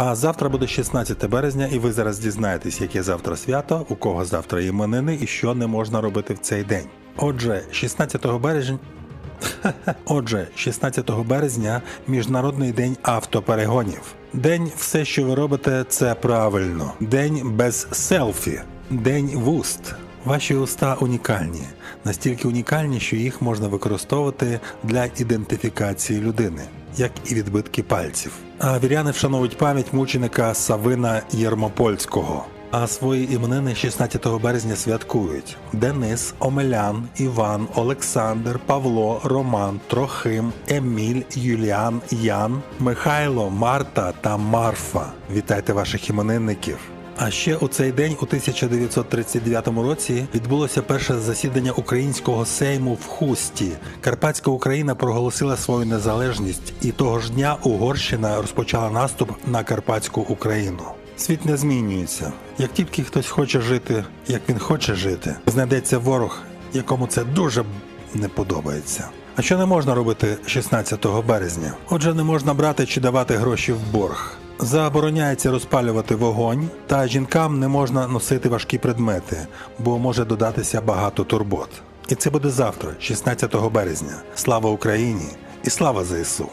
А завтра буде 16 березня, і ви зараз дізнаєтесь, яке завтра свято, у кого завтра іменини і що не можна робити в цей день. Отже, 16 березня. Отже, 16 березня Міжнародний день автоперегонів. День все, що ви робите, це правильно. День без селфі. День вуст. Ваші уста унікальні, настільки унікальні, що їх можна використовувати для ідентифікації людини, як і відбитки пальців. А віряни вшановують пам'ять мученика Савина Єрмопольського. А свої іменини 16 березня святкують Денис, Омелян, Іван, Олександр, Павло, Роман, Трохим, Еміль, Юліан, Ян, Михайло, Марта та Марфа. Вітайте ваших іменинників! А ще у цей день, у 1939 році, відбулося перше засідання українського сейму в Хусті. Карпатська Україна проголосила свою незалежність, і того ж дня Угорщина розпочала наступ на Карпатську Україну. Світ не змінюється. Як тільки хтось хоче жити, як він хоче жити, знайдеться ворог, якому це дуже не подобається. А що не можна робити 16 березня? Отже, не можна брати чи давати гроші в борг. Забороняється розпалювати вогонь, та жінкам не можна носити важкі предмети, бо може додатися багато турбот. І це буде завтра, 16 березня. Слава Україні і слава ЗСУ!